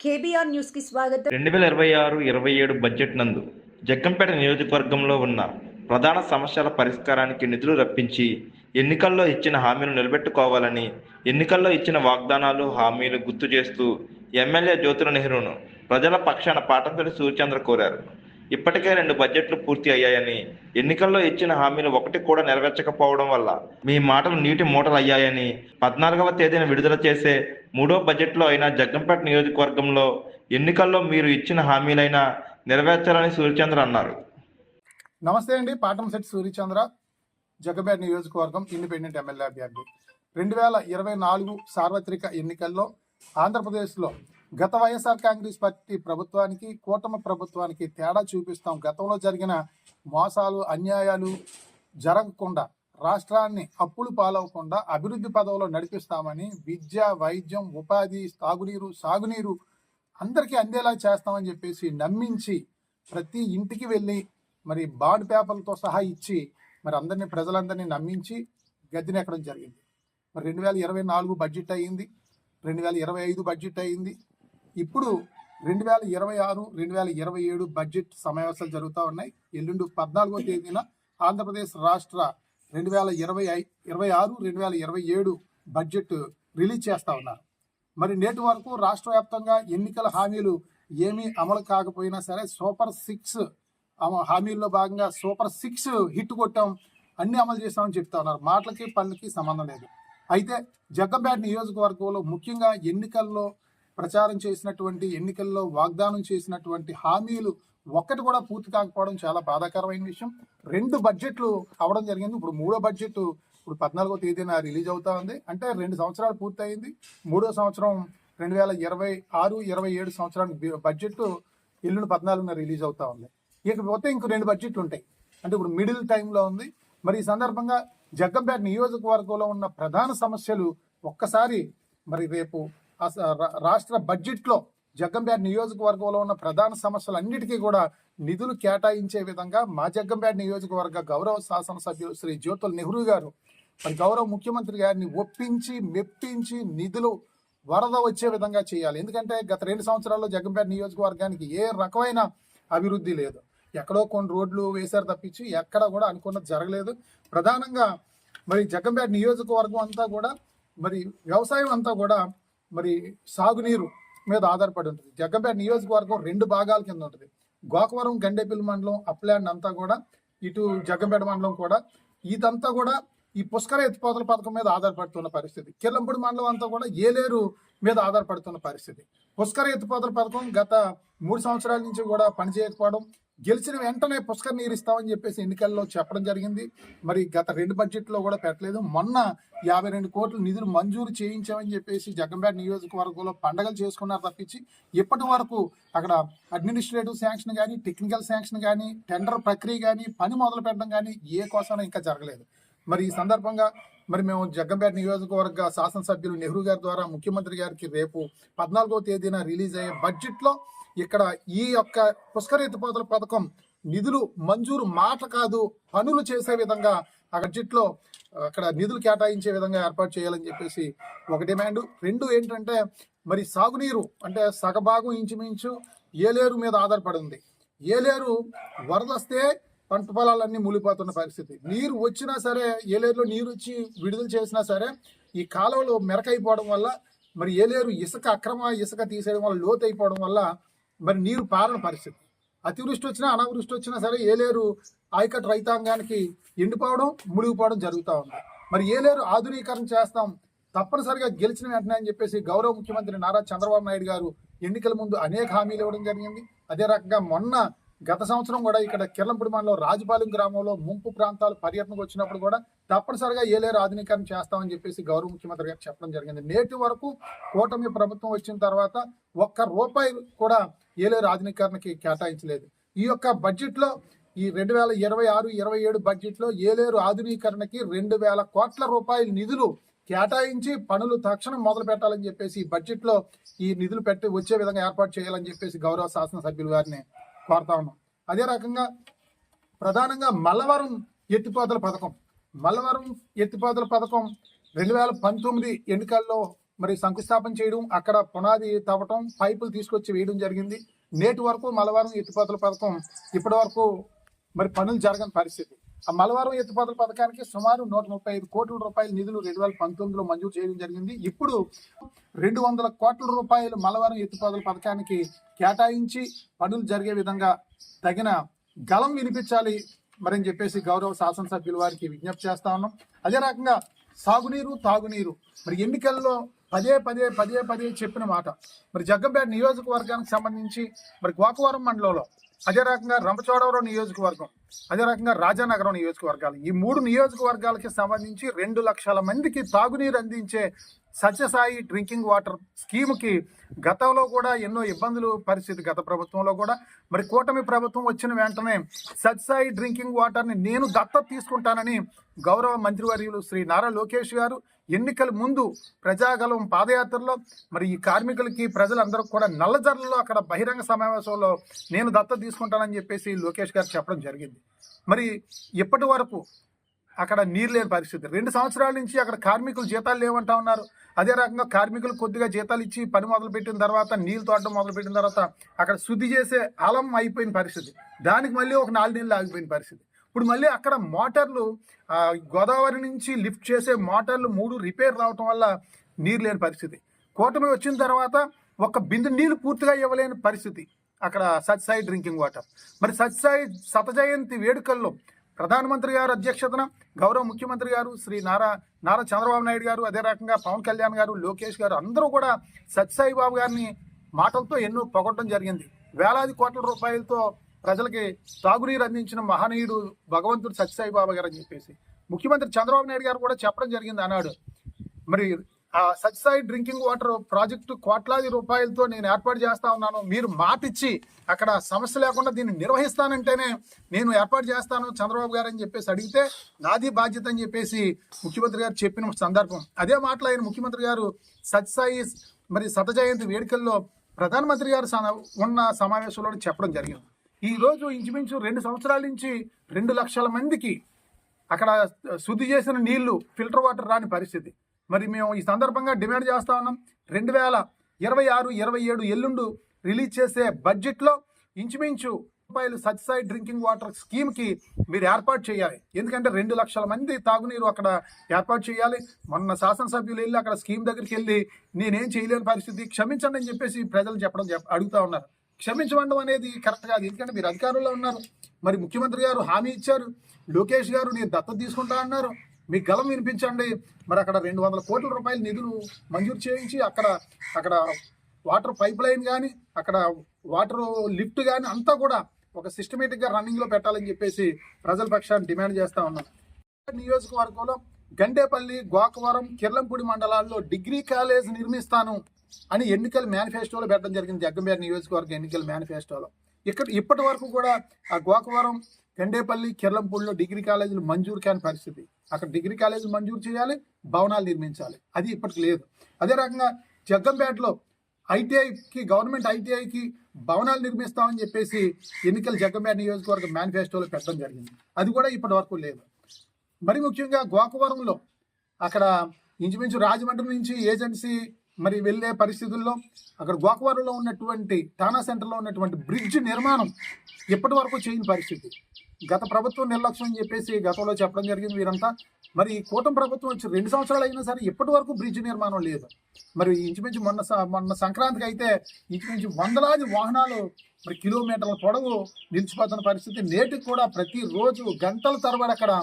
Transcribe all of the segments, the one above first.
KBR న్యూస్కి స్వాగతం. రెండు వేల ఇరవై ఆరు ఇరవై ఏడు బడ్జెట్ నందు జగ్గంపేట నియోజకవర్గంలో ఉన్న ప్రధాన సమస్యల పరిష్కారానికి నిధులు రప్పించి ఎన్నికల్లో ఇచ్చిన హామీలు నిలబెట్టుకోవాలని ఎన్నికల్లో ఇచ్చిన వాగ్దానాలు హామీలు గుర్తు చేస్తూ ఎమ్మెల్యే జ్యోతుల నెహ్రూను ప్రజల పక్షాన పాటంపల్లి సూర్యచంద్ర కోరారు. ఇప్పటికే రెండు బడ్జెట్లు పూర్తి అయ్యాయని ఎన్నికల్లో ఇచ్చిన హామీలు ఒకటి కూడా నెరవేర్చకపోవడం వల్ల మీ మాటలు నీటి మూటలు అయ్యాయని పద్నాలుగవ తేదీన విడుదల చేసే మూడో బడ్జెట్లో అయినా జగ్గంపేట నియోజకవర్గంలో ఎన్నికల్లో మీరు ఇచ్చిన హామీలైనా నెరవేర్చాలని సూర్యచంద్ర అన్నారు. నమస్తే అండి పాటంశెట్టి సూర్యచంద్ర జగబేట్ నియోజకవర్గం ఇండిపెండెంట్ ఎమ్మెల్యే అభ్యర్థి. రెండు వేల ఇరవై నాలుగు సార్వత్రిక ఎన్నికల్లో ఆంధ్రప్రదేశ్లో గత వైఎస్ఆర్ కాంగ్రెస్ పార్టీ ప్రభుత్వానికి కూటమి ప్రభుత్వానికి తేడా చూపిస్తాం. గతంలో జరిగిన మోసాలు అన్యాయాలు జరగకుండా రాష్ట్రాన్ని అప్పులు పాలవకుండా అభివృద్ధి పదవులో నడిపిస్తామని విద్య వైద్యం ఉపాధి తాగునీరు సాగునీరు అందరికీ అందేలా చేస్తామని చెప్పేసి నమ్మించి ప్రతి ఇంటికి వెళ్ళి మరి బాండ్ పేపర్లతో సహా ఇచ్చి మరి అందరినీ ప్రజలందరినీ నమ్మించి గద్దెనెక్కడం జరిగింది. మరి రెండు వేల ఇరవై నాలుగు బడ్జెట్ అయ్యింది. రెండు వేల ఇరవై ఐదు బడ్జెట్ అయ్యింది. ఇప్పుడు రెండు వేల ఇరవై ఆరు రెండు వేల ఇరవై ఏడు బడ్జెట్ సమావేశాలు జరుగుతూ ఉన్నాయి. ఎల్లుండి పద్నాలుగో తేదీన ఆంధ్రప్రదేశ్ రాష్ట్ర రెండు వేల ఇరవై ఐ ఇరవై ఆరు రెండు వేల ఇరవై ఏడు బడ్జెట్ రిలీజ్ చేస్తా ఉన్నారు. మరి నేటి వరకు రాష్ట్ర వ్యాప్తంగా ఎన్నికల హామీలు ఏమీ అమలు కాకపోయినా సరే సూపర్ సిక్స్ హామీల్లో భాగంగా సూపర్ సిక్స్ హిట్ కొట్టాం అన్ని అమలు చేస్తామని చెప్తా ఉన్నారు. మాటలకి పనులకి సంబంధం లేదు. అయితే జగ్గంపేట నియోజకవర్గంలో ముఖ్యంగా ఎన్నికల్లో ప్రచారం చేసినటువంటి ఎన్నికల్లో వాగ్దానం చేసినటువంటి హామీలు ఒక్కటి కూడా పూర్తి కాకపోవడం చాలా బాధాకరమైన విషయం. రెండు బడ్జెట్లు అవడం జరిగింది. ఇప్పుడు మూడో బడ్జెట్ ఇప్పుడు పద్నాలుగో తేదీన రిలీజ్ అవుతా ఉంది. అంటే రెండు సంవత్సరాలు పూర్తయింది. మూడో సంవత్సరం రెండు వేల ఇరవై ఆరు ఇరవై ఏడు సంవత్సరానికి బడ్జెట్ ఎల్లుండి పద్నాలుగున రిలీజ్ అవుతా ఉంది. ఇకపోతే ఇంకో రెండు బడ్జెట్లు ఉంటాయి. అంటే ఇప్పుడు మిడిల్ టైంలో ఉంది. మరి ఈ సందర్భంగా జగ్గంపేట నియోజకవర్గంలో ఉన్న ప్రధాన సమస్యలు ఒక్కసారి మరి రేపు రాష్ట్ర బడ్జెట్లో జగ్గంపేట నియోజకవర్గంలో ఉన్న ప్రధాన సమస్యలన్నిటికీ కూడా నిధులు కేటాయించే విధంగా మా జగ్గంపేట నియోజకవర్గ గౌరవ శాసనసభ్యులు శ్రీ జ్యోతుల్ నెహ్రూ గారు మరి గౌరవ ముఖ్యమంత్రి గారిని ఒప్పించి మెప్పించి నిధులు వరద వచ్చే విధంగా చేయాలి. ఎందుకంటే గత రెండు సంవత్సరాల్లో జగ్గంపేట నియోజకవర్గానికి ఏ రకమైన అభివృద్ధి లేదు. ఎక్కడో కొన్ని రోడ్లు వేశారు తప్పించి ఎక్కడ కూడా అనుకున్నది జరగలేదు. ప్రధానంగా మరి జగ్గంపేట నియోజకవర్గం అంతా కూడా మరి వ్యవసాయం అంతా కూడా మరి సాగునీరు మీద ఆధారపడి ఉంటుంది. జగ్గంపేట నియోజకవర్గం రెండు భాగాల కింద ఉంటుంది. గోకవరం గండేపల్లి మండలం అప్లాండ్ అంతా కూడా ఇటు జగ్గంపేట మండలం కూడా ఇదంతా కూడా ఈ పుష్కర ఎత్తిపోతల పథకం మీద ఆధారపడుతున్న పరిస్థితి. కిల్లంపూడి మండలం అంతా కూడా ఏలేరు మీద ఆధారపడుతున్న పరిస్థితి. పుష్కర ఎత్తిపోతల పథకం గత మూడు సంవత్సరాల నుంచి కూడా పనిచేయకపోవడం గెలిచిన వెంటనే పుష్కర నీరు ఇస్తామని చెప్పేసి ఎన్నికల్లో చెప్పడం జరిగింది. మరి గత రెండు బడ్జెట్లో కూడా పెట్టలేదు. మొన్న యాభై రెండు కోట్ల నిధులు మంజూరు చేయించామని చెప్పేసి జగ్గంపేట నియోజకవర్గంలో పండగలు చేసుకున్నారు తప్పించి ఇప్పటి వరకు అక్కడ అడ్మినిస్ట్రేటివ్ శాంక్షన్ కానీ టెక్నికల్ శాంక్షన్ కానీ టెండర్ ప్రక్రియ కానీ పని మొదలు పెట్టడం కానీ ఏ కోసం ఇంకా జరగలేదు. మరి ఈ సందర్భంగా మరి మేము జగ్గంపేట నియోజకవర్గ శాసనసభ్యులు నెహ్రూ గారి ద్వారా ముఖ్యమంత్రి గారికి రేపు పద్నాలుగో తేదీన రిలీజ్ అయ్యే బడ్జెట్లో ఇక్కడ ఈ యొక్క పుష్కర ఎత్తిపోతల పథకం నిధులు మంజూరు మాట కాదు పనులు చేసే విధంగా ఆ బడ్జెట్లో అక్కడ నిధులు కేటాయించే విధంగా ఏర్పాటు చేయాలని చెప్పేసి ఒక డిమాండ్. రెండు ఏంటంటే మరి సాగునీరు అంటే సగభాగం ఇంచుమించు ఏలేరు మీద ఆధారపడి ఉంది. ఏలేరు వరదొస్తే పంట పొలాలన్నీ మూలిపోతున్న పరిస్థితి. నీరు వచ్చినా సరే ఏలేరులో నీరు వచ్చి విడుదల చేసినా సరే ఈ కాలంలో మెరకైపోవడం వల్ల మరి ఏలేరు ఇసుక అక్రమ ఇసుక తీసేయడం వల్ల లోతు అయిపోవడం వల్ల మరి నీరు పారని పరిస్థితి. అతివృష్టి వచ్చినా అనావృష్టి వచ్చినా సరే ఏలేరు ఆయకట్టు రైతాంగానికి ఎండిపోవడం మునిగిపోవడం జరుగుతూ ఉంది. మరి ఏలేరు ఆధునీకరణ చేస్తాం తప్పనిసరిగా గెలిచిన వెంటనే అని చెప్పేసి గౌరవ ముఖ్యమంత్రి నారా చంద్రబాబు నాయుడు గారు ఎన్నికల ముందు అనేక హామీలు ఇవ్వడం జరిగింది. అదే రకంగా మొన్న గత సంవత్సరం కూడా ఇక్కడ కిర్లంపూడి మండలం రాజపాలెం గ్రామంలో ముంపు ప్రాంతాలు పర్యటనకు వచ్చినప్పుడు కూడా తప్పనిసరిగా ఏలేరు ఆధునీకరణ చేస్తామని చెప్పేసి గౌరవ ముఖ్యమంత్రి గారు చెప్పడం జరిగింది. నేటి వరకు కూటమి ప్రభుత్వం వచ్చిన తర్వాత ఒక్క రూపాయి కూడా ఏలేరు ఆధునీకరణకి కేటాయించలేదు. ఈ యొక్క బడ్జెట్లో ఈ రెండు వేల ఇరవై ఆరు ఇరవై ఏడు బడ్జెట్లో ఏలేరు ఆధునీకరణకి రెండు వేల కోట్ల రూపాయల నిధులు కేటాయించి పనులు తక్షణం మొదలు పెట్టాలని చెప్పేసి ఈ బడ్జెట్లో ఈ నిధులు పెట్టి వచ్చే విధంగా ఏర్పాటు చేయాలని చెప్పేసి గౌరవ శాసనసభ్యులు గారిని కోరుతా ఉన్నాం. అదే రకంగా ప్రధానంగా మల్లవరం ఎత్తిపోతల పథకం. మల్లవరం ఎత్తిపోతల పథకం రెండు వేల పంతొమ్మిది ఎన్నికల్లో మరి శంకుస్థాపన చేయడం అక్కడ పునాది తవ్వటం పైపులు తీసుకొచ్చి వేయడం జరిగింది. నేటి వరకు మలవారం ఎత్తిపోతల పథకం ఇప్పటి వరకు మరి పనులు జరగని పరిస్థితి. ఆ మలవారం ఎత్తిపోతల పథకానికి సుమారు నూట ముప్పై ఐదు కోట్ల రూపాయల నిధులు రెండు వేల పంతొమ్మిదిలో మంజూరు చేయడం జరిగింది. ఇప్పుడు రెండు వందల కోట్ల రూపాయలు మలవారం ఎత్తిపోతల పథకానికి కేటాయించి పనులు జరిగే విధంగా తగిన గలం వినిపించాలి మరి చెప్పేసి గౌరవ శాసనసభ్యుల వారికి విజ్ఞప్తి చేస్తా ఉన్నాం. అదే రకంగా సాగునీరు తాగునీరు. మరి ఎన్నికల్లో పదే పదే పదే పదే చెప్పిన మాట. మరి జగ్గంపేట నియోజకవర్గానికి సంబంధించి మరి గోకవరం మండలంలో అదే రకంగా రంపచోడవరం నియోజకవర్గం అదే రకంగా రాజానగరం నియోజకవర్గాలు. ఈ మూడు నియోజకవర్గాలకి సంబంధించి రెండు లక్షల మందికి తాగునీరు అందించే సత్యసాయి డ్రింకింగ్ వాటర్ స్కీమ్కి గతంలో కూడా ఎన్నో ఇబ్బందులు పరిస్థితి గత ప్రభుత్వంలో కూడా. మరి కూటమి ప్రభుత్వం వచ్చిన వెంటనే సత్యసాయి డ్రింకింగ్ వాటర్ని నేను దత్తత తీసుకుంటానని గౌరవ మంత్రివర్యులు శ్రీ నారా లోకేష్ గారు ఎన్నికల ముందు ప్రజాగలం పాదయాత్రలో మరి ఈ కార్మికులకి ప్రజలందరూ కూడా నల్లజర్లలో అక్కడ బహిరంగ సమావేశంలో నేను దత్తత తీసుకుంటానని చెప్పేసి లోకేష్ గారు చెప్పడం జరిగింది. మరి ఇప్పటి వరకు అక్కడ నీరు లేని పరిస్థితి? రెండు సంవత్సరాల నుంచి అక్కడ కార్మికులు జీతాలు లేవంటా ఉన్నారు. అదే రకంగా కార్మికులు కొద్దిగా జీతాలు ఇచ్చి పని మొదలుపెట్టిన తర్వాత నీళ్ళు తోడడం మొదలుపెట్టిన తర్వాత అక్కడ శుద్ధి చేసే అలం అయిపోయిన పరిస్థితి. దానికి మళ్ళీ ఒక నాలుగు నెలలు ఆగిపోయిన పరిస్థితి. ఇప్పుడు మళ్ళీ అక్కడ మోటార్లు గోదావరి నుంచి లిఫ్ట్ చేసే మోటార్లు మూడు రిపేర్ రావటం వల్ల నీరు లేని పరిస్థితి. కూటమి వచ్చిన తర్వాత ఒక బిందు నీళ్ళు పూర్తిగా ఇవ్వలేని పరిస్థితి అక్కడ సత్సాయి డ్రింకింగ్ వాటర్. మరి సత్సాయి సతజయంతి వేడుకల్లో ప్రధానమంత్రి గారు అధ్యక్షతన గౌరవ ముఖ్యమంత్రి గారు శ్రీ నారా నారా చంద్రబాబు నాయుడు గారు అదే రకంగా పవన్ కళ్యాణ్ గారు లోకేష్ గారు అందరూ కూడా సత్సాయి బాబు గారిని మాటలతో ఎన్నో పొగడటం జరిగింది. వేలాది కోట్ల రూపాయలతో ప్రజలకి తాగునీరు అందించిన మహనీయుడు భగవంతుడు సత్యసాయి బాబా గారు అని చెప్పేసి. ముఖ్యమంత్రి చంద్రబాబు నాయుడు గారు కూడా చెప్పడం జరిగింది అన్నాడు. మరి ఆ సత్యసాయి డ్రింకింగ్ వాటర్ ప్రాజెక్టు కోట్లాది రూపాయలతో నేను ఏర్పాటు చేస్తా ఉన్నాను. మీరు మాటిచ్చి అక్కడ సమస్య లేకుండా దీన్ని నిర్వహిస్తానంటేనే నేను ఏర్పాటు చేస్తాను చంద్రబాబు గారు అని చెప్పేసి అడిగితే నాది బాధ్యత అని చెప్పేసి ముఖ్యమంత్రి గారు చెప్పిన సందర్భం. అదే మాటలు ఆయన ముఖ్యమంత్రి గారు సత్యసాయి మరి శత జయంతి వేడుకల్లో ప్రధానమంత్రి గారు ఉన్న సమావేశంలో చెప్పడం జరిగింది. ఈ రోజు ఇంచుమించు రెండు సంవత్సరాల నుంచి రెండు లక్షల మందికి అక్కడ శుద్ధి చేసిన నీళ్ళు ఫిల్టర్ వాటర్ రాని పరిస్థితి. మరి మేము ఈ సందర్భంగా డిమాండ్ చేస్తా ఉన్నాం. రెండు వేల ఇరవై ఆరు ఇరవై ఏడు ఎల్లుండు రిలీజ్ చేసే బడ్జెట్లో ఇంచుమించు రూపాయలు సచ్సైడ్ డ్రింకింగ్ వాటర్ స్కీమ్కి మీరు ఏర్పాటు చేయాలి. ఎందుకంటే రెండు లక్షల మంది తాగునీరు అక్కడ ఏర్పాటు చేయాలి. మొన్న శాసనసభ్యులు వెళ్ళి అక్కడ స్కీమ్ దగ్గరికి వెళ్ళి నేనేం చేయలేని పరిస్థితి క్షమించండి అని చెప్పేసి ప్రజలు చెప్పడం అడుగుతా ఉన్నారు. క్షమించడం అనేది కరెక్ట్ కాదు. ఎందుకంటే మీరు అధికారంలో ఉన్నారు. మరి ముఖ్యమంత్రి గారు హామీ ఇచ్చారు. లోకేష్ గారు నేను దత్తత తీసుకుంటా అన్నారు. మీ గలం వినిపించండి. మరి అక్కడ రెండు వందల కోట్ల రూపాయల నిధులు మంజూరు చేయించి అక్కడ అక్కడ వాటర్ పైప్ లైన్ కానీ అక్కడ వాటర్ లిఫ్ట్ కానీ అంతా కూడా ఒక సిస్టమేటిక్గా రన్నింగ్లో పెట్టాలని చెప్పేసి ప్రజల పక్షాన్ని డిమాండ్ చేస్తా ఉన్నాం. నియోజకవర్గంలో గండేపల్లి గోకవరం కిర్లంపూడి మండలాల్లో డిగ్రీ కాలేజ్ నిర్మిస్తాను. అని ఎన్నికల మేనిఫెస్టోలో పెట్టడం జరిగింది. జగ్గంపేట నియోజకవర్గ ఎన్నికల మేనిఫెస్టోలో. ఇక్కడ ఇప్పటి వరకు కూడా ఆ గోకవరం గండేపల్లి కిర్లంపూడిలో డిగ్రీ కాలేజీలు మంజూరు కాని పరిస్థితి. అక్కడ డిగ్రీ కాలేజీలు మంజూరు చేయాలి భవనాలు నిర్మించాలి. అది ఇప్పటికి లేదు. అదే రకంగా జగ్గంపేటలో ఐటీఐకి గవర్నమెంట్ ఐటీఐకి భవనాలు నిర్మిస్తామని చెప్పేసి ఎన్నికల జగ్గంపేట నియోజకవర్గ మేనిఫెస్టోలో పెట్టడం జరిగింది. అది కూడా ఇప్పటి వరకు లేదు. మరి ముఖ్యంగా గోకవరంలో అక్కడ ఇంచుమించు రాజమండ్రి నుంచి ఏజెన్సీ మరి వెళ్ళే పరిస్థితుల్లో అక్కడ గోకవరంలో ఉన్నటువంటి టానా సెంటర్లో ఉన్నటువంటి బ్రిడ్జ్ నిర్మాణం ఇప్పటి వరకు చేయని పరిస్థితి? గత ప్రభుత్వం నిర్లక్ష్యం అని చెప్పేసి గతంలో చెప్పడం జరిగింది వీరంతా. మరి ఈ కూటమి ప్రభుత్వం వచ్చి రెండు సంవత్సరాలు అయినా సరే ఇప్పటి వరకు బ్రిడ్జ్ నిర్మాణం లేదు? మరి ఇంచుమించు మొన్న స- మొన్న సంక్రాంతికి అయితే ఇంచుమించు వందలాది వాహనాలు మరి కిలోమీటర్ల పొడవు నిలిచిపోతున్న పరిస్థితి. నేటికి కూడా ప్రతిరోజు గంటల తరబడి అక్కడ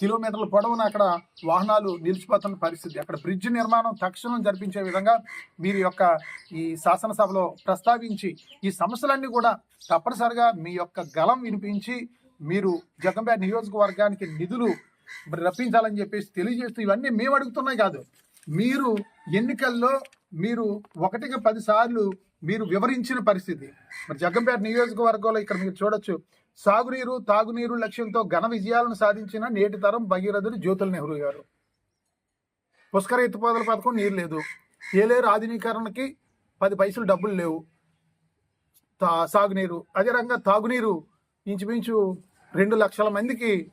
కిలోమీటర్ల పొడవున అక్కడ వాహనాలు నిలిచిపోతున్న పరిస్థితి. అక్కడ బ్రిడ్జ్ నిర్మాణం తక్షణం జరిపించే విధంగా మీరు యొక్క ఈ శాసనసభలో ప్రస్తావించి ఈ సమస్యలన్నీ కూడా తప్పనిసరిగా మీ యొక్క గలం వినిపించి మీరు జగంపేట నియోజకవర్గానికి నిధులు మరి రప్పించాలని చెప్పేసి తెలియజేస్తూ ఇవన్నీ మేము అడుగుతున్నాయి కాదు. మీరు ఎన్నికల్లో మీరు ఒకటికి పది సార్లు మీరు వివరించిన పరిస్థితి. మరి జగంపేట నియోజకవర్గంలో ఇక్కడ మీరు చూడొచ్చు సాగునీరు తాగునీరు లక్ష్యంతో ఘన విజయాలను సాధించిన నేటి తరం భగీరథుడు జ్యోతుల నెహ్రూ గారు. పుష్కర ఎత్తుపోతల పథకం నీరు లేదు. ఏలేరు ఆధునీకరణకి పది పైసలు డబ్బులు లేవు. తా సాగునీరు. అదే రకంగా తాగునీరు ఇంచుమించు రెండు లక్షల మందికి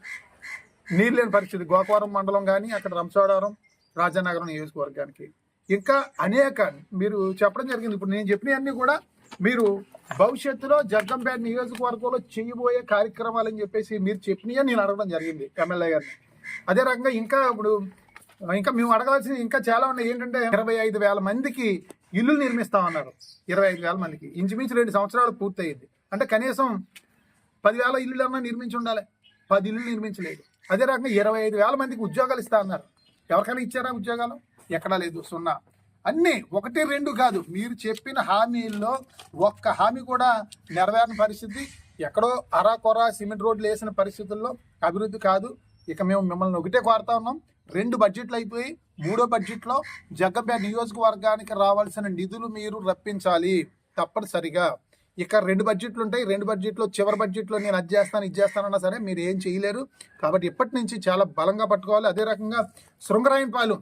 నీరు లేని పరిస్థితి. గోకవరం మండలం కానీ అక్కడ రంసోడవరం రాజానగరం నియోజకవర్గానికి. ఇంకా అనేక మీరు చెప్పడం జరిగింది. ఇప్పుడు నేను చెప్పినవన్నీ కూడా మీరు భవిష్యత్తులో జగ్గంపేట నియోజకవర్గంలో చేయబోయే కార్యక్రమాలని చెప్పేసి మీరు చెప్పినవి నేను అడగడం జరిగింది ఎమ్మెల్యే గారిని. అదే రకంగా ఇంకా ఇప్పుడు ఇంకా మేము అడగాల్సింది ఇంకా చాలా ఉన్నాయి. ఏంటంటే ఇరవై ఐదు వేల మందికి ఇల్లు నిర్మిస్తామన్నారు ఇరవై ఐదు వేల మందికి. ఇంచుమించు రెండు సంవత్సరాలు పూర్తయింది. అంటే కనీసం పదివేల ఇల్లు అన్నా నిర్మించి ఉండాలి. పది ఇల్లు నిర్మించలేదు. అదే రకంగా ఇరవై ఐదు వేల మందికి ఉద్యోగాలు ఇస్తా అన్నారు. ఎవరికైనా ఇచ్చారా ఉద్యోగాలు? ఎక్కడా లేదు. సున్నా. అన్నీ ఒకటి రెండు కాదు. మీరు చెప్పిన హామీల్లో ఒక్క హామీ కూడా నెరవేరని పరిస్థితి. ఎక్కడో అరాకొరా సిమెంట్ రోడ్లు వేసిన పరిస్థితుల్లో అభివృద్ధి కాదు. ఇక మేము మిమ్మల్ని ఒకటే కోరుతా ఉన్నాం. రెండు బడ్జెట్లు అయిపోయి మూడో బడ్జెట్లో జగ్గంపేట నియోజకవర్గానికి రావాల్సిన నిధులు మీరు రప్పించాలి తప్పనిసరిగా. ఇక రెండు బడ్జెట్లు ఉంటాయి. రెండు బడ్జెట్లో చివరి బడ్జెట్లో నేను అది చేస్తాను ఇది చేస్తానన్నా సరే మీరు ఏం చేయలేరు. కాబట్టి ఇప్పటి నుంచి చాలా బలంగా పట్టుకోవాలి. అదే రకంగా శృంగరాయనపాలెం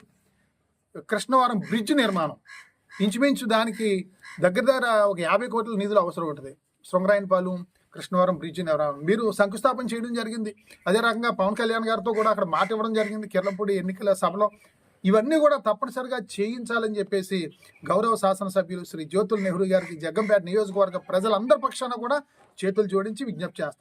కృష్ణవరం బ్రిడ్జ్ నిర్మాణం. ఇంచుమించు దానికి దగ్గర దగ్గర ఒక యాభై కోట్ల నిధులు అవసరం ఉంటుంది. శృంగరాయనపాలెం కృష్ణవరం బ్రిడ్జ్ నిర్మాణం. మీరు శంకుస్థాపన చేయడం జరిగింది. అదే రకంగా పవన్ కళ్యాణ్ గారితో కూడా అక్కడ మాట ఇవ్వడం జరిగింది. కిర్లంపూడి ఎన్నికల సభలో ఇవన్నీ కూడా తప్పనిసరిగా చేయించాలని చెప్పేసి గౌరవ శాసనసభ్యులు శ్రీ జ్యోతుల్ నెహ్రూ గారికి జగ్గంపేట నియోజకవర్గ ప్రజలందరి పక్షాన కూడా చేతులు జోడించి విజ్ఞప్తి చేస్తారు